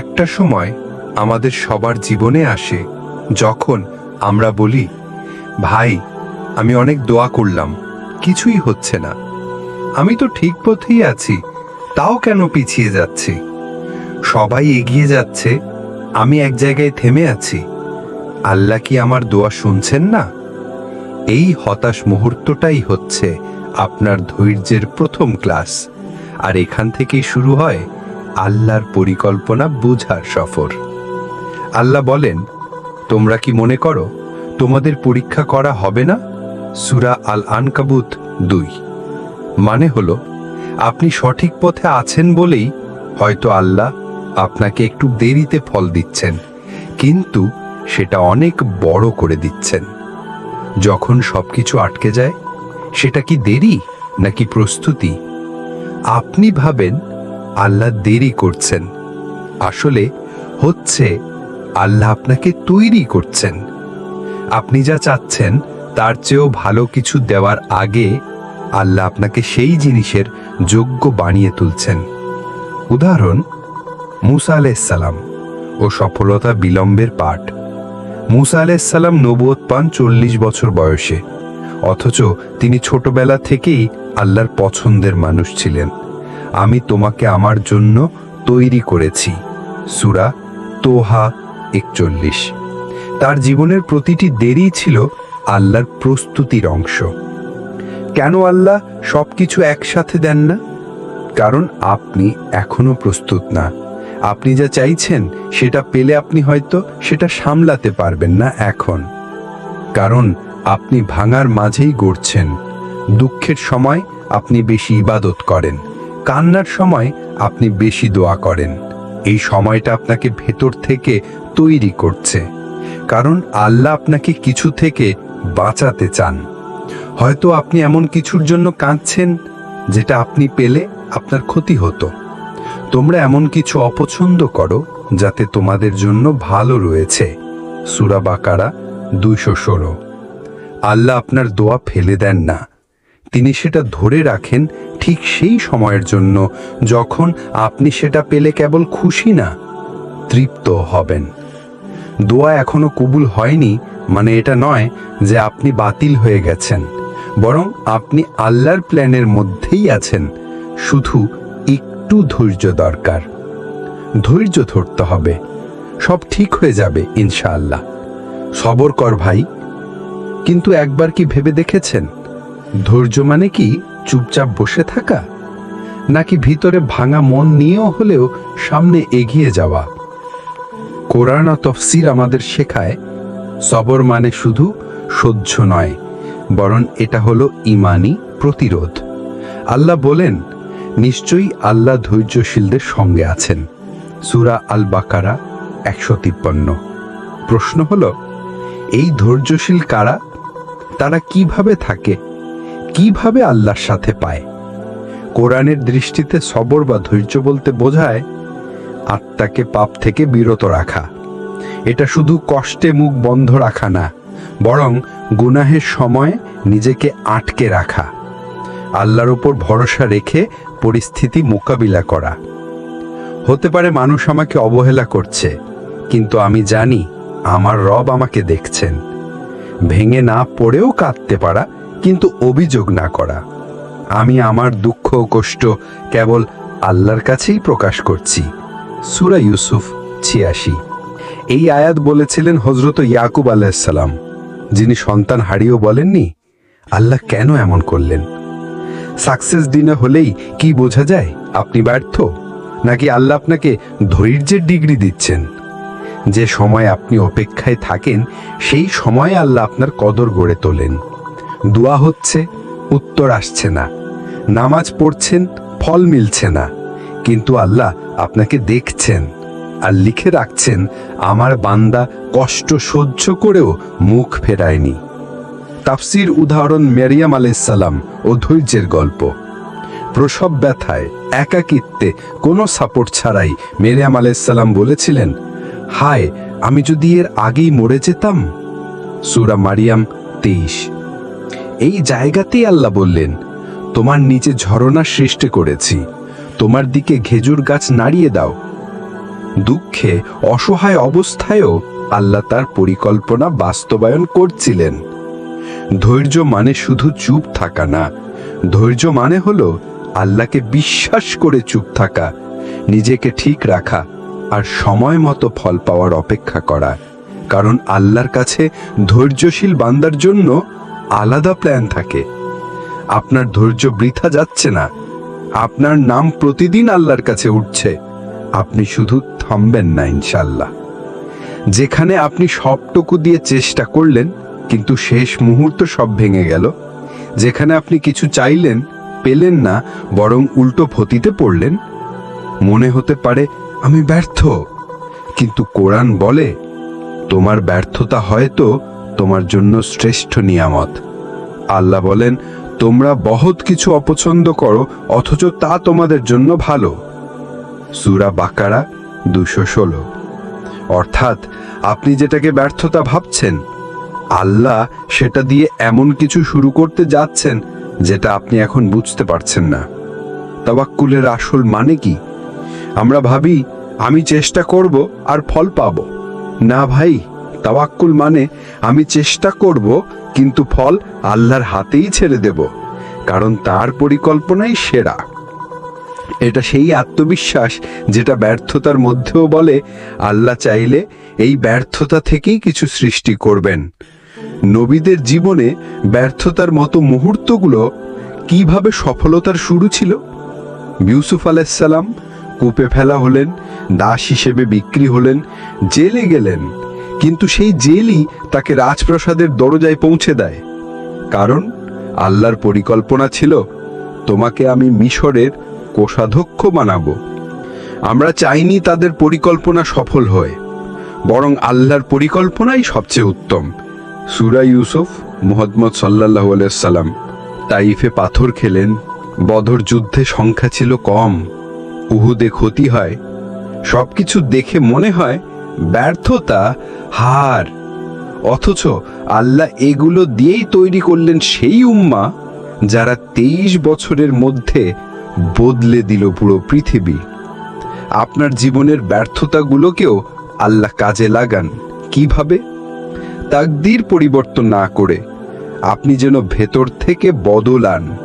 একটা সময় আমাদের সবার জীবনে আসে, যখন আমরা বলি, ভাই, আমি অনেক দোয়া করলাম, কিছুই হচ্ছে না। আমি তো ঠিক পথেই আছি, তাও কেন পিছিয়ে যাচ্ছি? সবাই এগিয়ে যাচ্ছে, আমি এক জায়গায় থেমে আছি। আল্লাহ কি আমার দোয়া শুনছেন না? এই হতাশ মুহূর্তটাই হচ্ছে আপনার ধৈর্যের প্রথম ক্লাস। আর এখান থেকেই শুরু হয় আল্লাহর পরিকল্পনা বোঝার সফর। আল্লাহ বলেন, তোমরা কি মনে করো, তোমাদের পরীক্ষা করা হবে না? সুরা আল আনকাবুত দুই। মানে হলো, আপনি সঠিক পথে আছেন বলেই হয়তো আল্লাহ আপনাকে একটু দেরিতে ফল দিচ্ছেন, কিন্তু সেটা অনেক বড় করে দিচ্ছেন। যখন সবকিছু আটকে যায়, সেটা কি দেরি নাকি প্রস্তুতি? আপনি ভাবেন আল্লাহ দেরি করছেন। আসলে হচ্ছে, আল্লাহ আপনাকে তৈরি করছেন। আপনি যা চাচ্ছেন, তার চেয়েও ভালো কিছু দেওয়ার আগে আল্লাহ আপনাকে সেই জিনিসের যোগ্য বানিয়ে তুলছেন। উদাহরণ, মুসা আলাইসাল্লাম ও সফলতা বিলম্বের পাঠ। মুসা আলাইসাল্লাম নবুয়ত পান চল্লিশ বছর বয়সে, অথচ তিনি ছোটবেলা থেকেই আল্লাহর পছন্দের মানুষ ছিলেন। আমি তোমাকে আমার জন্য তৈরি করেছি। সুরা তোহা একচল্লিশ। তার জীবনের প্রতিটি দেরি ছিল আল্লাহর প্রস্তুতির অংশ। কেন আল্লাহ সবকিছু একসাথে দেন না? কারণ আপনি এখনও প্রস্তুত না। আপনি যা চাইছেন, সেটা পেলে আপনি হয়তো সেটা সামলাতে পারবেন না এখন। কারণ আপনি ভাঙার মাঝেই গড়ছেন। দুঃখের সময় আপনি বেশি ইবাদত করেন। কান্নার সময় আপনি বেশি দোয়া করেন। এই সময়টা আপনাকে ভেতর থেকে তৈরি করছে। কারণ আল্লাহ আপনাকে কিছু থেকে বাঁচাতে চান। হয়তো আপনি এমন কিছুর জন্য কাঁদছেন, যেটা আপনি পেলে আপনার ক্ষতি হতো। তোমরা এমন কিছু অপছন্দ করো, যাতে তোমাদের জন্য ভালো রয়েছে। সুরা বাকারা দুইশো ষোলো। আল্লাহ আপনার দোয়া ফেলে দেন না। তিনি সেটা ধরে রাখেন ঠিক সেই সময়ের জন্য যখন আপনি সেটা পেলে কেবল খুশি না, তৃপ্ত হবেন। দোয়া এখনও কবুল হয়নি মানে এটা নয় যে আপনি বাতিল হয়ে গেছেন, বরং আপনি আল্লাহর প্ল্যানের মধ্যেই আছেন, শুধু একটু ধৈর্য দরকার। ধৈর্য ধরতে হবে, সব ঠিক হয়ে যাবে ইনশাআল্লাহ। সবর কর ভাই, কিন্তু একবার কি ভেবে দেখেছেন? ধৈর্য মানে কি চুপচাপ বসে থাকা? নাকি ভিতরে ভাঙা মন নিয়েও হলেও সামনে এগিয়ে যাওয়া? কোরআন তফসির আমাদের শেখায়, সবর মানে শুধু সহ্য নয়, বরং এটা হলো ইমানি প্রতিরোধ। আল্লাহ বলেন, নিশ্চয়ই আল্লাহ ধৈর্যশীলদের সঙ্গে আছেন। সুরা আল বাকারা একশো তিপ্পান্ন। প্রশ্ন হল, এই ধৈর্যশীল কারা? তারা কীভাবে থাকে? কীভাবে আল্লাহর সাথে পায়? কোরআনের দৃষ্টিতে সবর বা ধৈর্য বলতে বোঝায়, আত্মাকে পাপ থেকে বিরত রাখা। এটা শুধু কষ্টে মুখ বন্ধ রাখা না, বরং গুনাহের সময় নিজেকে আটকে রাখা। আল্লাহর উপর ভরসা রেখে পরিস্থিতি মোকাবিলা করা। হতে পারে মানুষ আমাকে অবহেলা করছে, কিন্তু আমি জানি আমার রব আমাকে দেখছেন। ভেঙে না পড়েও কাঁদতে পারা কিন্তু অভিযোগ না করা। আমি আমার দুঃখ ও কষ্ট কেবল আল্লাহর কাছেই প্রকাশ করছি। সুরা ইউসুফ ছিয়াশি। এই আয়াত বলেছিলেন হজরত ইয়াকুব আলাইসাল্লাম যিনি সন্তান হারিয়েও বলেননি, আল্লাহ কেন এমন করলেন? সাকসেস ডিনার হলেই কি বোঝা যায়? আপনি ব্যর্থ? নাকি আল্লাহ আপনাকে ধৈর্যের ডিগ্রি দিচ্ছেন? যে সময় আপনি অপেক্ষায় থাকেন, সেই সময় আল্লাহ আপনার কদর গড়ে তোলেন। দোয়া হচ্ছে, উত্তর আসছে না। নামাজ পড়ছেন, ফল মিলছে না। কিন্তু আল্লাহ আপনাকে দেখছেন আর লিখে রাখছেন, আমার বান্দা কষ্ট সহ্য করেও মুখ ফেরায়নি। তাফসির উদাহরণ মেরিয়াম আলাইসাল্লাম ও ধৈর্যের গল্প। প্রসব ব্যথায়, একাকিত্বে কোনো সাপোর্ট ছাড়াই মেরিয়াম আলাইসাল্লাম বলেছিলেন, হায়, আমি যদি এর আগেই মরে যেতাম? সুরা মারিয়াম তেইশ। এই জায়গাতেই আল্লাহ বললেন, তোমার নিচে ঝরনা সৃষ্টি করেছি। তোমার দিকে ঘেজুর গাছ নাড়িয়ে দাও। দুঃখে, অসহায় অবস্থায়ও আল্লাহ তার পরিকল্পনা বাস্তবায়ন করছিলেন। ধৈর্য মানে শুধু চুপ থাকা না। ধৈর্য মানে হলো আল্লাহকে বিশ্বাস করে চুপ থাকা, নিজেকে ঠিক রাখা আর সময় মতো ফল পাওয়ার অপেক্ষা করা। কারণ আল্লাহর কাছে ধৈর্যশীল বান্দার জন্য আলাদা প্ল্যান থাকে। আপনার ধৈর্য বৃথা যাচ্ছে না। আপনার নাম প্রতিদিন আল্লাহর কাছে উঠছে। আপনি শুধু থামবেন না ইনশাল্লাহ যেখানে আপনি সবটুকু দিয়ে চেষ্টা করলেন, কিন্তু শেষ মুহূর্ত সব ভেঙে গেল। যেখানে আপনি কিছু চাইলেন, পেলেন না, বরং উল্টো ফতিতে পড়লেন। মনে হতে পারে, আমি ব্যর্থ। কিন্তু কোরআন বলে, তোমার ব্যর্থতা হয়তো তোমার জন্য শ্রেষ্ঠ নিয়ামত। আল্লাহ বলেন, তোমরা বহুত কিছু অপছন্দ করো, অথচ তা তোমাদের জন্য ভালো। সুরা বাকারা দুশো ষোলো। অর্থাৎ, আপনি যেটাকে ব্যর্থতা ভাবছেন, আল্লাহ সেটা দিয়ে এমন কিছু শুরু করতে যাচ্ছেন, যেটা আপনি এখন বুঝতে পারছেন না। তাওয়াক্কুলের আসল মানে কি? আমরা ভাবি, আমি চেষ্টা করব আর ফল পাব। না ভাই তাওয়াক্কুল মানে আমি চেষ্টা করব, কিন্তু ফল আল্লাহর হাতেই ছেড়ে দেব, কারণ তার পরিকল্পনাই সেরা। এটা সেই আত্মবিশ্বাস যেটা ব্যর্থতার মধ্যেও বলে, আল্লাহ চাইলে এই ব্যর্থতা থেকেই কিছু সৃষ্টি করবেন। নবীদের জীবনে ব্যর্থতার মতো মুহূর্তগুলো কীভাবে সফলতার শুরু ছিল? ইউসুফ আলাইসাল্লাম কূপে ফেলা হলেন, দাস হিসেবে বিক্রি হলেন, জেলে গেলেন কিন্তু সেই জেলই তাকে রাজপ্রাসাদের দরজায় পৌঁছে দেয়। কারণ আল্লাহর পরিকল্পনা ছিল, তোমাকে আমি মিশরের কোষাধ্যক্ষ বানাবো। আমরা চাইনি তাদের পরিকল্পনা সফল হয়, বরং আল্লাহর পরিকল্পনাই সবচেয়ে উত্তম। সুরা ইউসুফ, মুহম্মদ সাল্লাহ সাল্লাম তাইফে পাথর খেলেন, বদর যুদ্ধে সংখ্যা ছিল কম, উহুদে ক্ষতি হয়, সবকিছু দেখে মনে হয় ব্যর্থতা হার। অথচ আল্লাহ এগুলো দিয়েই তৈরি করলেন সেই উম্মা যারা তেইশ বছরের মধ্যে বদলে দিল পুরো পৃথিবী। আপনার জীবনের ব্যর্থতাগুলোকেও আল্লাহ কাজে লাগান। কীভাবে? তাকদির পরিবর্তন না করে আপনি যেন ভেতর থেকে বদলান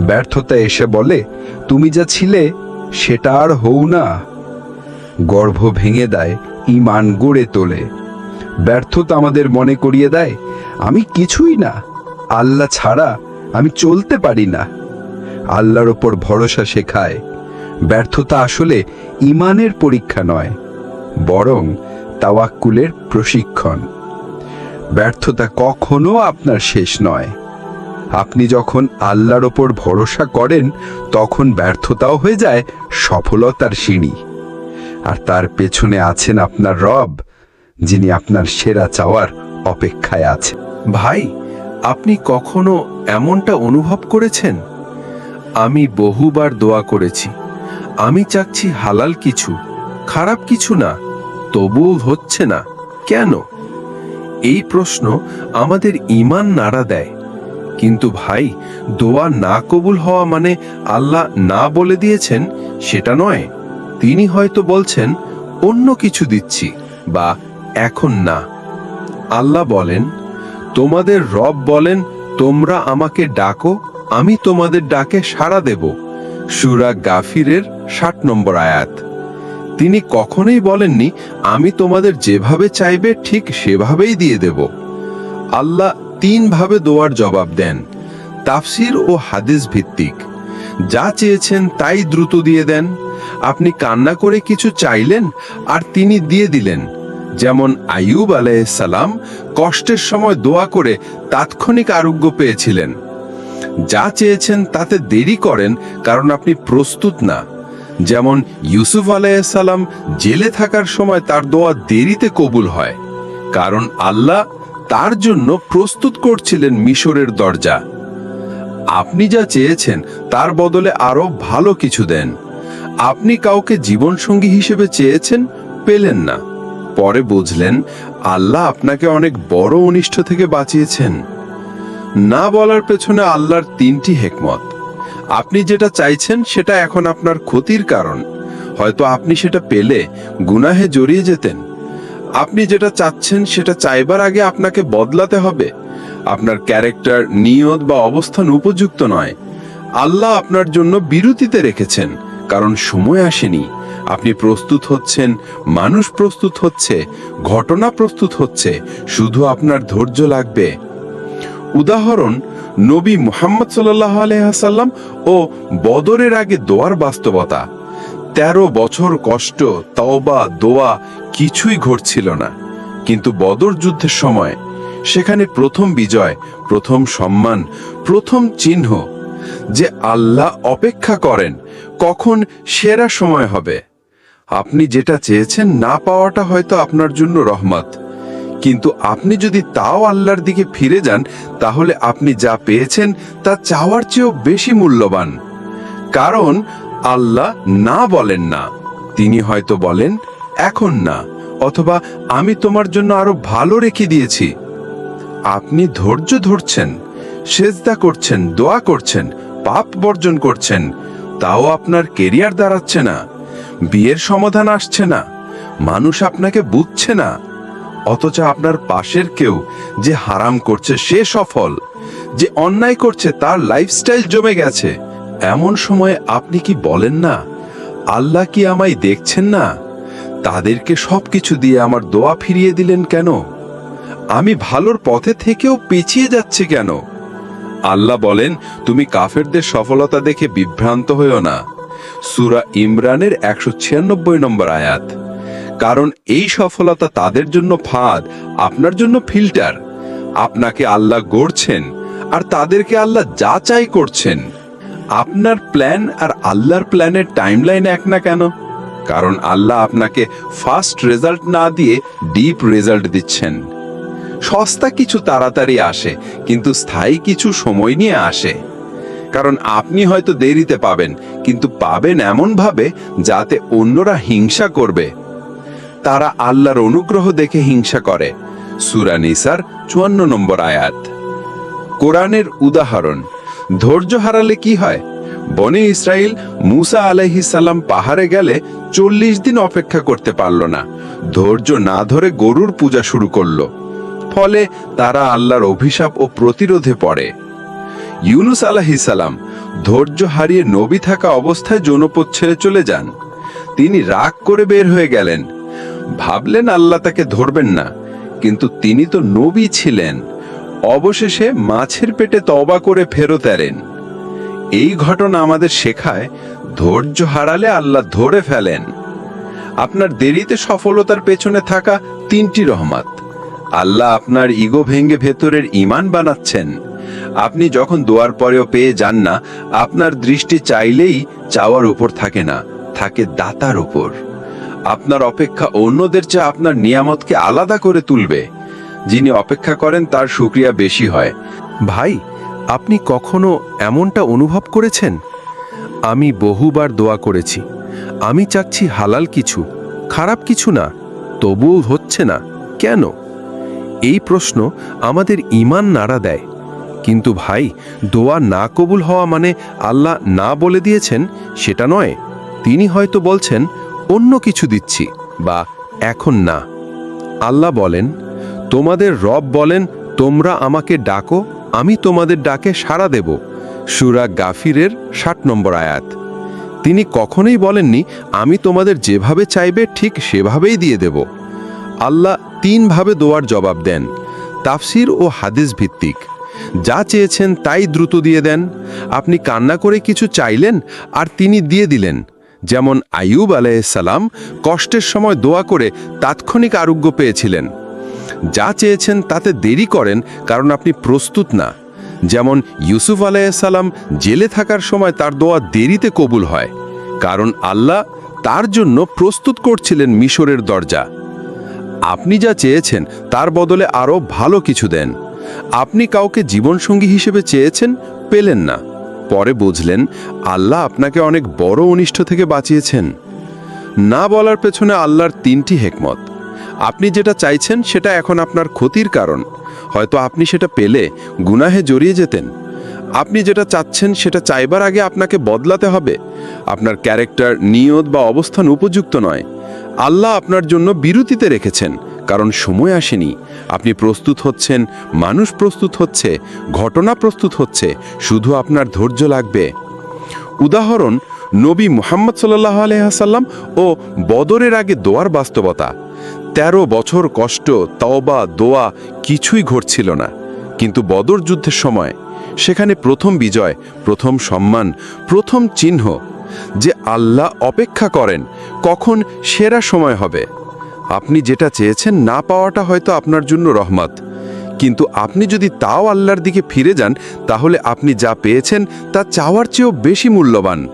ব্যর্থতা এসে বলে, তুমি যা ছিলে, সেটা আর হও না। গর্ভ ভেঙে দেয় ইমান গড়ে তোলে। ব্যর্থতা আমাদের মনে করিয়ে দেয়, আমি কিছুই না। আল্লাহ ছাড়া আমি চলতে পারি না। আল্লাহর ওপর ভরসা শেখায়। ব্যর্থতা আসলে ইমানের পরীক্ষা নয়, বরং তাওয়াক্কুলের প্রশিক্ষণ। ব্যর্থতা কখনো আপনার শেষ নয়। আপনি যখন আল্লাহর ওপর ভরসা করেন, তখন ব্যর্থতাও হয়ে যায় সফলতার সিঁড়ি। আর তার পেছনে আছেন আপনার রব, যিনি আপনার সেরা চাওয়ার অপেক্ষায় আছে। ভাই, আপনি কখনো এমনটা অনুভব করেছেন? আমি বহুবার দোয়া করেছি। আমি চাচ্ছি হালাল কিছু, খারাপ কিছু না, তবুও হচ্ছে না। কেন? এই প্রশ্ন আমাদের ইমান নাড়া দেয়। কিন্তু ভাই, দোয়া না কবুল হওয়া মানে আল্লাহ না বলে দিয়েছেন, সেটা নয়। তিনি হয়তো বলছেন, অন্য কিছু দিচ্ছি বা এখন না। আল্লাহ বলেন, তোমাদের রব বলেন, তোমরা আমাকে ডাকো, আমি তোমাদের ডাকে সাড়া দেব। সুরা গাফিরের ষাট নম্বর আয়াত। তিনি কখনোই বলেননি, আমি তোমাদের যেভাবে চাইবে, ঠিক সেভাবেই দিয়ে দেব। আল্লাহ তিন ভাবে দোয়ার জবাব দেন, তাফসির ও হাদিস ভিত্তিক। যা চেয়েছেন তাই দ্রুত দিয়ে দেন। আপনি কান্না করে কিছু চাইলেন আর তিনি দিয়ে দিলেন। যেমন আইয়ুব আলাইসালাম কষ্টের সময় দোয়া করে তাৎক্ষণিক আরোগ্য পেয়েছিলেন। যা চেয়েছেন তাতে দেরি করেন, কারণ আপনি প্রস্তুত না। যেমন ইউসুফ আলাইসাল্লাম জেলে থাকার সময় তার দোয়া দেরিতে কবুল হয়, কারণ আল্লাহ তার জন্য প্রস্তুত করছিলেন মিশরের দরজা। আপনি যা চেয়েছেন তার বদলে আরও ভালো কিছু দেন। আপনি কাউকে জীবনসঙ্গী হিসেবে চেয়েছেন, পেলেন না। পরে বুঝলেন, আল্লাহ আপনাকে অনেক বড় অনিষ্ট থেকে বাঁচিয়েছেন। না বলার পেছনে আল্লাহর তিনটি হেকমত। আপনি যেটা চাইছেন, সেটা এখন আপনার ক্ষতির কারণ। হয়তো আপনি সেটা পেলে গুনাহে জড়িয়ে যেতেন। আপনি যেটা চাচ্ছেন, সেটা চাইবার আগে আপনাকে বদলাতে হবে। আপনার ক্যারেক্টার, নিয়ত বা অবস্থান উপযুক্ত নয়। আল্লাহ আপনার জন্য বিরতিতে রেখেছেন। কারণ সময় আসেনি। আপনি প্রস্তুত হচ্ছেন, মানুষ প্রস্তুত হচ্ছে, ঘটনা প্রস্তুত হচ্ছে, শুধু আপনার ধৈর্য লাগবে। উদাহরণ, নবী মোহাম্মদ সাল্লাহ আলহাসাল্লাম ও বদরের আগে দোয়ার বাস্তবতা। তেরো বছর কষ্ট, তওবা, দোয়া কিছুই ঘটছিল না। কিন্তু বদর যুদ্ধের সময়, সেখানে প্রথম বিজয়, প্রথম সম্মান, প্রথম চিহ্ন যে আল্লাহ অপেক্ষা করেন, কখন সেরা সময় হবে। আপনি যেটা চেয়েছেন না পাওয়াটা হয়তো আপনার জন্য রহমত। কিন্তু আপনি যদি তাও আল্লাহর দিকে ফিরে যান, তাহলে আপনি যা পেয়েছেন, তা চাওয়ার চেয়েও বেশি মূল্যবান। কারণ আল্লাহ না বলেন না, তিনি হয়তো বলেন, এখন না, অথবা আমি তোমার জন্য আরও ভালো রেখে দিয়েছি। আপনি ধৈর্য ধরছেন। সেজদা করছেন, দোয়া করছেন, পাপ বর্জন করছেন, তাও আপনার কেরিয়ার দাঁড়াচ্ছে না, বিয়ের সমাধান আসছে না, মানুষ আপনাকে বুঝছে না, অথচ আপনার পাশের কেউ যে হারাম করছে সে সফল, যে অন্যায় করছে তার লাইফস্টাইল জমে গেছে, এমন সময়ে আপনি কি বলেন না, আল্লাহ কি আমায় দেখছেন না, তাদেরকে সব কিছু দিয়ে আমার দোয়া ফিরিয়ে দিলেন কেন, আমি ভালোর পথে থেকেও পিছিয়ে যাচ্ছে কেন? আল্লাহ বলেন, তুমি কাফেরদের সফলতা দেখে বিভ্রান্ত হইও না। সুরা ইমরানের একশো ছিয়ানব্বই নম্বর আয়াত। কারণ এই সফলতা তাদের জন্য ফাঁদ, আপনার জন্য ফিল্টার। আপনাকে আল্লাহ গড়ছেন, আর তাদেরকে আল্লাহ যাচাই করছেন। আপনার প্ল্যান আর আল্লাহর প্ল্যানের টাইমলাইন এক না কেন? কারণ আল্লাহ আপনাকে ফার্স্ট রেজাল্ট না দিয়ে ডিপ রেজাল্ট দিচ্ছেন। সস্তা কিছু তাড়াতাড়ি আসে, কিন্তু স্থায়ী কিছু সময় নিয়ে আসে। কারণ আপনি হয়তো দেরিতে পাবেন, কিন্তু পাবেন এমনভাবে যাতে অন্যরা হিংসা করবে। তারা আল্লাহর অনুগ্রহ দেখে হিংসা করে। সুরা নিসার চুয়ান্ন নম্বর আয়াত। কোরআনের উদাহরণ, ধৈর্য হারালে কি হয়? বনে ইসরাইল মুসা আলাইহিসাল্লাম পাহাড়ে গেলে চল্লিশ দিন অপেক্ষা করতে পারল না। ধৈর্য না ধরে গরুর পূজা শুরু করল। ফলে তারা আল্লাহর অভিশাপ ও প্রতিরোধে পড়ে। ইউনুস আলাহিসাল্লাম ধৈর্য হারিয়ে নবী থাকা অবস্থায় জনপদ ছেড়ে চলে যান। তিনি রাগ করে বের হয়ে গেলেন। ভাবলেন আল্লাহ তাকে ধরবেন না, কিন্তু তিনি তো নবী ছিলেন। অবশেষে মাছের পেটে তবা করে ফেরত এলেন। এই ঘটনা আমাদের শেখায় ধৈর্য হারালে আল্লাহ ধরে ফেলেন। আপনার দেরিতে সফলতার পেছনে থাকা তিনটি রহমত। আল্লাহ আপনার ইগো ভেঙ্গে ভেতরের ইমান বানাচ্ছেন। আপনি যখন দোয়ার পরেও পেয়ে যান না, আপনার দৃষ্টি চাইলেই চাওয়ার উপর থাকে না, থাকে দাতার উপর। আপনার অপেক্ষা অন্যদের চেয়ে আপনার নিয়ামতকে আলাদা করে তুলবে। যিনি অপেক্ষা করেন তার সুক্রিয়া বেশি হয়। ভাই, আপনি কখনো এমনটা অনুভব করেছেন? আমি বহুবার দোয়া করেছি। আমি চাচ্ছি হালাল কিছু, খারাপ কিছু না, তবুও হচ্ছে না। কেন? এই প্রশ্ন আমাদের ইমান নাড়া দেয়। কিন্তু ভাই, দোয়া না কবুল হওয়া মানে আল্লাহ না বলে দিয়েছেন সেটা নয়। তিনি হয়তো বলছেন, অন্য কিছু দিচ্ছি বা এখন না। আল্লাহ বলেন, তোমাদের রব বলেন, তোমরা আমাকে ডাকো, আমি তোমাদের ডাকে সাড়া দেব। সুরা গাফিরের ষাট নম্বর আয়াত। তিনি কখনোই বলেননি, আমি তোমাদের যেভাবে চাইবে, ঠিক সেভাবেই দিয়ে দেব। আল্লাহ তিনভাবে দোয়ার জবাব দেন, তাফসির ও হাদিস ভিত্তিক। যা চেয়েছেন তাই দ্রুত দিয়ে দেন। আপনি কান্না করে কিছু চাইলেন আর তিনি দিয়ে দিলেন। যেমন আইয়ুব আলাইসাল্লাম কষ্টের সময় দোয়া করে তাৎক্ষণিক আরোগ্য পেয়েছিলেন। যা চেয়েছেন তাতে দেরি করেন কারণ আপনি প্রস্তুত না। যেমন ইউসুফ আলাইসাল্লাম জেলে থাকার সময় তার দোয়া দেরিতে কবুল হয়। কারণ আল্লাহ তার জন্য প্রস্তুত করছিলেন মিশরের দরজা। আপনি যা চেয়েছেন, তার বদলে আরও ভালো কিছু দেন। আপনি কাউকে জীবনসঙ্গী হিসেবে চেয়েছেন, পেলেন না। পরে বুঝলেন, আল্লাহ আপনাকে অনেক বড় অনিষ্ট থেকে বাঁচিয়েছেন। না বলার পেছনে আল্লাহর তিনটি হেকমত। আপনি যেটা চাইছেন, সেটা এখন আপনার ক্ষতির কারণ। হয়তো আপনি সেটা পেলে গুনাহে জড়িয়ে যেতেন। আপনি যেটা চাচ্ছেন, সেটা চাইবার আগে আপনাকে বদলাতে হবে। আপনার ক্যারেক্টার, নিয়ত বা অবস্থান উপযুক্ত নয়। আল্লাহ আপনার জন্য বিরতিতে রেখেছেন, কারণ সময় আসেনি। আপনি প্রস্তুত হচ্ছেন, মানুষ প্রস্তুত হচ্ছে, ঘটনা প্রস্তুত হচ্ছে, শুধু আপনার ধৈর্য লাগবে। উদাহরণ, নবী মুহাম্মদ সাল্লাহ আলহাসাল্লাম ও বদরের আগে দোয়ার বাস্তবতা। তেরো বছর কষ্ট, তওবা, দোয়া কিছুই ঘটছিল না। কিন্তু বদর যুদ্ধের সময়, সেখানে প্রথম বিজয়, প্রথম সম্মান, প্রথম চিহ্ন যে আল্লাহ অপেক্ষা করেন, কখন সেরা সময় হবে। আপনি যেটা চেয়েছেন না পাওয়াটা হয়তো আপনার জন্য রহমত। কিন্তু আপনি যদি তাও আল্লাহর দিকে ফিরে যান, তাহলে আপনি যা পেয়েছেন, তা চাওয়ার চেয়েও বেশি মূল্যবান।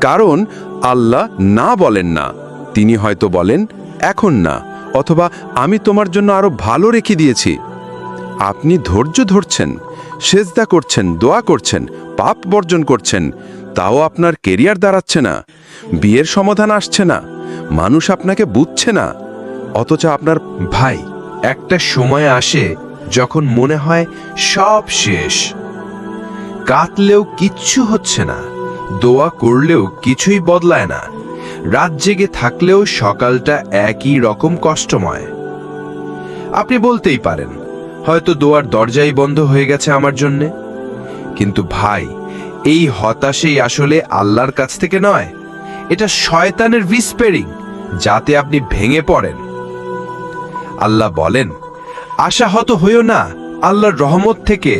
কারণ আল্লাহ না বলেন না, তিনি হয়তো বলেন, এখন না, অথবা আমি তোমার জন্য আরও ভালো রেখে দিয়েছি। আপনি ধৈর্য ধরছেন, সেজদা করছেন, দোয়া করছেন, পাপ বর্জন করছেন তাও আপনার কেরিয়ার দাঁড়াচ্ছে না, বিয়ের সমাধান আসছে না, মানুষ আপনাকে বুঝছে না। অথচ আপনার ভাই একটা সময় আসে যখন মনে হয় সব শেষ। কাতলেও কিচ্ছু হচ্ছে না, দোয়া করলেও কিছুই বদলায় না, রাত জেগে থাকলেও সকালটা একই রকম কষ্টময়। আপনি বলতেই পারেন, হয়তো দোয়ার দরজাই বন্ধ হয়ে গেছে আমার জন্যে। কিন্তু ভাই এই হতাশেই আসলে আল্লাহর কাছ থেকে নয়, এটা শয়তানের উইসপেরিং যাতে আপনি ভেঙে পড়েন। আল্লাহ বলেন, আশাহত হইও না, আল্লাহর রহমত থেকে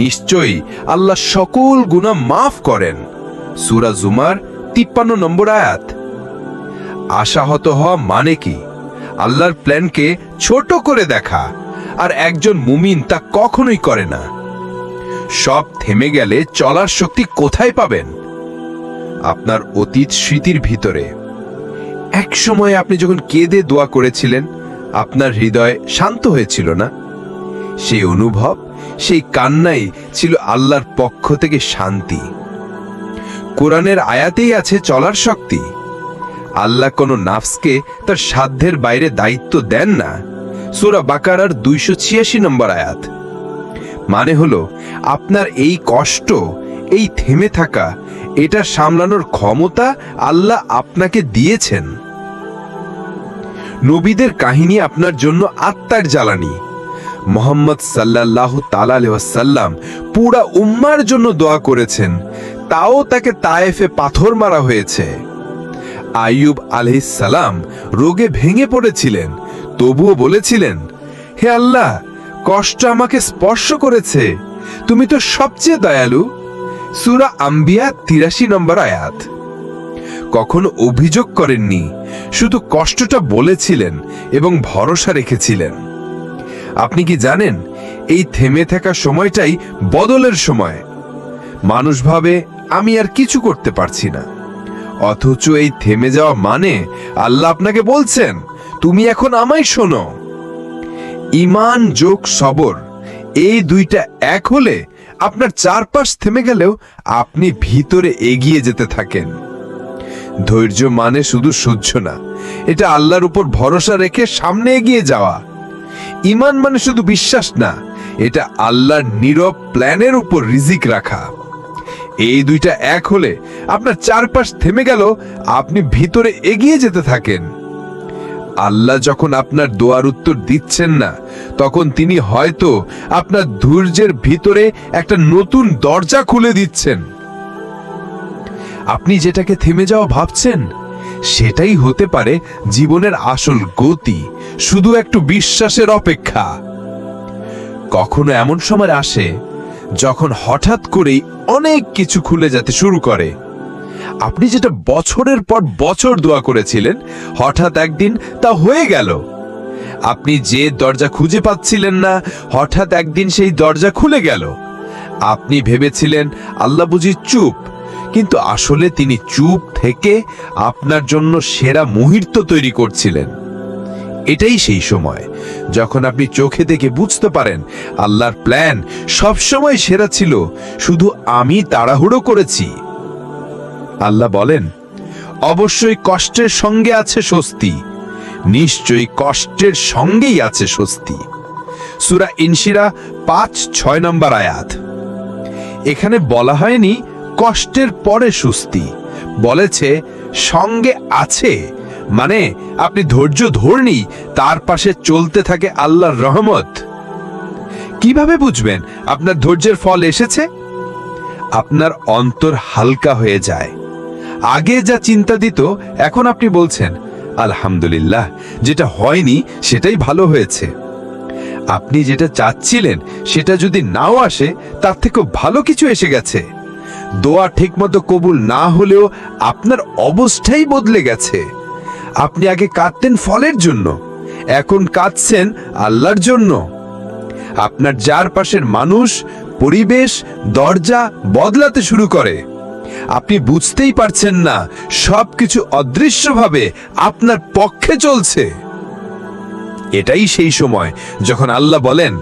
নিশ্চয়ই আল্লাহ সকল গুনাহ মাফ করেন। সূরা জুমার তিপ্পান্ন নম্বর আয়াত। আশাহত হওয়া মানে কি? আল্লাহর প্ল্যানকে ছোট করে দেখা, আর একজন মুমিন তা কখনোই করে না। সব থেমে গেলে চলার শক্তি কোথায় পাবেন? আপনার অতীত স্মৃতির ভিতরে। এক সময় আপনি যখন কেঁদে দোয়া করেছিলেন, আপনার হৃদয় শান্ত হয়েছিল না? সেই অনুভব, সেই কান্নাই ছিল আল্লাহর পক্ষ থেকে শান্তি। কোরআনের আয়াতেই আছে চলার শক্তি। আল্লাহ কোনো নাফসকে তার সাধ্যের বাইরে দায়িত্ব দেন না। সুরা বাকারার দুইশো ছিয়াশি নম্বর আয়াত। মানে হলো, আপনার এই কষ্ট, এই থেমে থাকা, এটা সামলানোর ক্ষমতা আল্লাহ আপনাকে দিয়েছেন। নবীদের কাহিনী আপনার জন্য আত্মার জ্বালানি। মোহাম্মদ সাল্লাহ তালাসাল্লাম পুরা উম্মার জন্য দোয়া করেছেন, তাও তাকে তায়েফে পাথর মারা হয়েছে। আইয়ুব আলহিসাল্লাম রোগে ভেঙে পড়েছিলেন, তবুও বলেছিলেন, হে আল্লাহ কষ্ট আমাকে স্পর্শ করেছে। তুমি তো সবচেয়ে দয়ালু। সুরা আম্বিয়া তিরাশি নম্বর আয়াত। কখনো অভিযোগ করেননি, শুধু কষ্টটা বলেছিলেন এবং ভরসা রেখেছিলেন। আপনি কি জানেন, এই থেমে থাকা সময়টাই বদলের সময়। মানুষ ভাবে, আমি আর কিছু করতে পারছি না। অথচ এই থেমে যাওয়া মানে আল্লাহ আপনাকে বলছেন, তুমি এখন আমায় শোনো। ইমান যোগ, সবর, এই দুইটা এক হলে আপনার চারপাশ থেমে গেলেও আপনি ভিতরে এগিয়ে যেতে থাকেন। ধৈর্য মানে শুধু সহ্য না, এটা আল্লাহর উপর ভরসা রেখে সামনে এগিয়ে যাওয়া। ইমান মানে শুধু বিশ্বাস না, এটা আল্লাহর নীরব প্ল্যানের উপর রিজিক রাখা। এই দুইটা এক হলে আপনার চারপাশ থেমে গেল আপনি ভিতরে এগিয়ে যেতে থাকেন। আল্লাহ যখন আপনার দোয়ার উত্তর দিচ্ছেন না, তখন তিনি হয়তো আপনার ধৈর্যের ভিতরে একটা নতুন দরজা খুলে দিচ্ছেন। আপনি যেটাকে থেমে যাওয়া ভাবছেন, সেটাই হতে পারে জীবনের আসল গতি, শুধু একটু বিশ্বাসের অপেক্ষা। কখনো এমন সময় আসে, যখন হঠাৎ করেই অনেক কিছু খুলে যেতে শুরু করে। আপনি যেটা বছরের পর বছর দোয়া করেছিলেন, হঠাৎ একদিন তা হয়ে গেল। আপনি যে দরজা খুঁজে পাচ্ছিলেন না, হঠাৎ একদিন সেই দরজা খুলে গেল। আপনি ভেবেছিলেন, আল্লাহ বুঝি চুপ। কিন্তু আসলে তিনি চুপ থেকে আপনার জন্য সেরা মুহূর্ত তৈরি করছিলেন। এটাই সেই সময়, যখন আপনি চোখে দেখে বুঝতে পারেন, আল্লাহর প্ল্যান সবসময় সেরা ছিল, শুধু আমি তাড়াহুড়ো করেছি। আল্লাহ বলেন, অবশ্যই কষ্টের সঙ্গে আছে স্বস্তি, নিশ্চয়ই কষ্টের সঙ্গেই আছে স্বস্তি। সুরা ইনশিরা পাঁচ, ছয় নম্বর আয়াত। এখানে বলা হয়নি কষ্টের পরে সুস্তি বলেছে সঙ্গে আছে মানে আপনি ধৈর্য ধরনি, তার পাশে চলতে থাকে আল্লাহর রহমত। কীভাবে বুঝবেন আপনার ধৈর্যের ফল এসেছে? আপনার অন্তর হালকা হয়ে যায়। আগে যা চিন্তা দিত, এখন আপনি বলছেন, আলহামদুলিল্লাহ, যেটা হয়নি, সেটাই ভালো হয়েছে। আপনি যেটা চাচ্ছিলেন, সেটা যদি নাও আসে, তার থেকেও ভালো কিছু এসে গেছে। দোয়া ঠিকমতো কবুল না হলেও আপনার অবস্থাই বদলে গেছে। আপনি আগে কাঁদতেন ফলের জন্য, এখন কাঁদছেন আল্লাহর জন্য। আপনার যার পাশের মানুষ, পরিবেশ, দরজা বদলাতে শুরু করে। আপনি বুঝতেই পারছেন না, সবকিছু অদৃশ্যভাবে আপনার পক্ষে চলছে। এটাই সেই সময় যখন আল্লাহ বলেন,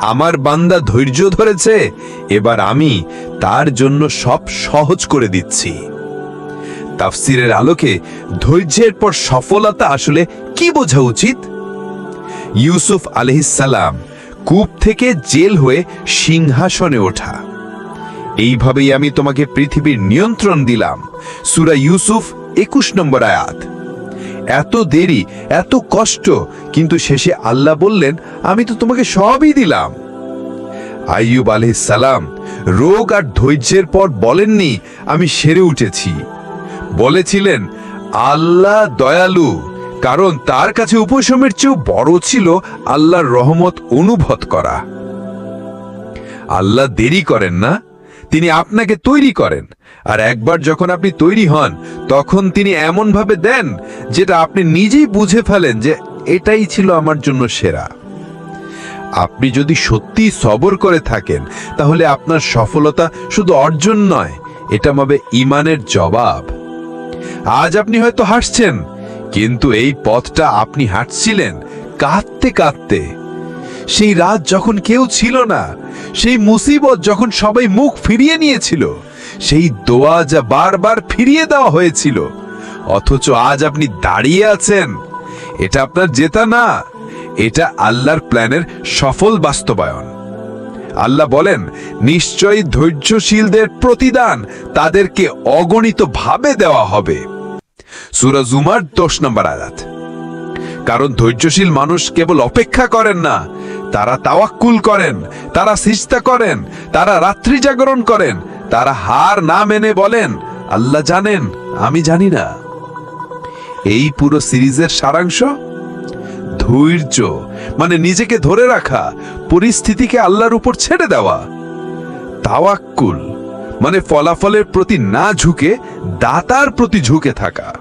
আমার বান্দা ধৈর্য ধরেছে, এবার আমি তার জন্য সব সহজ করে দিচ্ছি। তাফসিরের আলোকে ধৈর্যের পর সফলতা আসলে কি বোঝা উচিত? ইউসুফ আলহিসাল্লাম কূপ থেকে জেল হয়ে সিংহাসনে ওঠা। এইভাবেই আমি তোমাকে পৃথিবীর নিয়ন্ত্রণ দিলাম। সুরা ইউসুফ একুশ নম্বর আয়াত। এত দেরি, এত কষ্ট, কিন্তু শেষে আল্লাহ বললেন, আমি তো তোমাকে সবই দিলাম। আইয়ুব সালাম রোগ আর ধৈর্যের পর বলেননি, আমি সেরে উঠেছি। বলেছিলেন, আল্লাহ দয়ালু, কারণ তার কাছে উপশমের চেয়েও বড় ছিল আল্লাহর রহমত অনুভব করা। আল্লাহ দেরি করেন না তিনি আপনাকে তৈরি করেন। আর একবার যখন আপনি তৈরি হন, তখন তিনি এমন ভাবে দেন যেটা আপনি নিজেই বুঝে ফেলেন যে এটাই ছিল আমার জন্য সেরা। আপনি যদি সত্যি সবর করে থাকেন, তাহলে আপনার সফলতা শুধু অর্জন নয়, এটা হবে ইমানের জবাব। আজ আপনি হয়তো হাসছেন, কিন্তু এই পথটা আপনি হাঁটছিলেন কাঁদতে কাঁদতে। সেই রাত যখন কেউ ছিল না সেই মুসিবত যখন সবাই মুখ ফিরিয়ে নিয়েছিল, সেই দোয়া যা বারবার ফিরিয়ে দেওয়া হয়েছিল। অথচ আজ আপনি দাঁড়িয়ে আছেন। এটা আপনার জেতা না, এটা আল্লাহর প্ল্যানের সফল বাস্তবায়ন। আল্লাহ বলেন, নিশ্চয়ই ধৈর্যশীলদের প্রতিদান তাদেরকে অগণিত ভাবে দেওয়া হবে। সুরা জুমার দশ নম্বর আয়াত। কারণ ধৈর্যশীল মানুষ কেবল অপেক্ষা করেন না। তারা তাওয়াক্কুল করেন, তারা সিস্তা করেন, তারা রাত্রি জাগরণ করেন, তারা হার না মেনে বলেন, আল্লাহ জানেন, আমি জানি না। এই পুরো সিরিজের সারাংশ? ধৈর্য মানে নিজেকে ধরে রাখা, পরিস্থিতিকে আল্লাহর উপর ছেড়ে দেওয়া। তাওয়াক্কুল মানে ফলাফলের প্রতি না ঝুঁকে, দাতার প্রতি ঝুঁকে থাকা।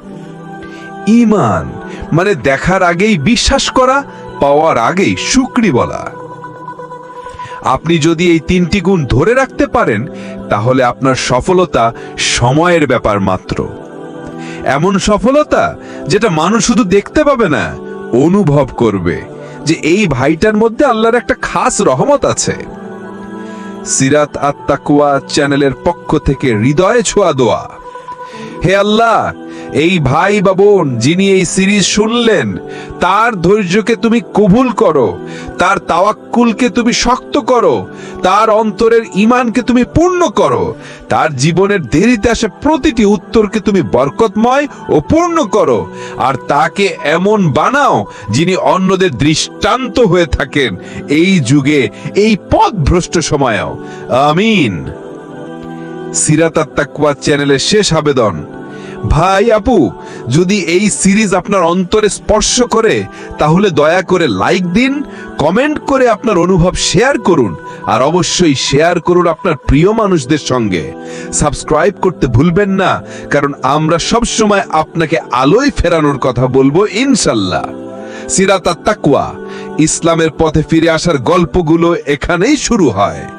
ইমান মানে দেখার আগেই বিশ্বাস করা, পাওয়ার আগেই শুকরি বলা। আপনি যদি এই তিনটি গুণ ধরে রাখতে পারেন, তাহলে আপনার সফলতা সময়ের ব্যাপার মাত্র। এমন সফলতা যেটা মানুষ শুধু দেখতে পাবে না, অনুভব করবে, যে এই ভাইটার মধ্যে আল্লাহর একটা খাস রহমত আছে। সিরাত আত্মাকুয়া চ্যানেলের পক্ষ থেকে হৃদয়ে ছোঁয়া দোয়া। হে আল্লাহ এই ভাই বা বোন যিনি এই সিরিজ শুনলেন, তার ধৈর্যকে তুমি কবুল করো, তার তাওয়াক্কুলকে তুমি শক্ত করো, তার অন্তরের ইমানকে তুমি পূর্ণ করো, তার জীবনের দেরিতে আসা প্রতিটি উত্তরকে তুমি বরকতময় ও পূর্ণ করো, আর তাকে এমন বানাও যিনি অন্যদের দৃষ্টান্ত হয়ে থাকেন এই যুগে, এই পথভ্রষ্ট সময়েও। আমিন। সিরাতাত্তাকুয়া চ্যানেলের শেষ আবেদন। ভাই আপু, যদি এই সিরিজ আপনার অন্তরে স্পর্শ করে, তাহলে দয়া করে লাইক দিন, কমেন্ট করে আপনার অনুভব শেয়ার করুন, আর অবশ্যই শেয়ার করুন আপনার প্রিয় মানুষদের সঙ্গে। সাবস্ক্রাইব করতে ভুলবেন না, কারণ আমরা সব সময় আপনাকে আলোয় ফেরানোর কথা বলব ইনশাল্লাহ। সিরাত আত্মাকুয়া ইসলামের পথে ফিরে আসার গল্পগুলো এখানেই শুরু হয়।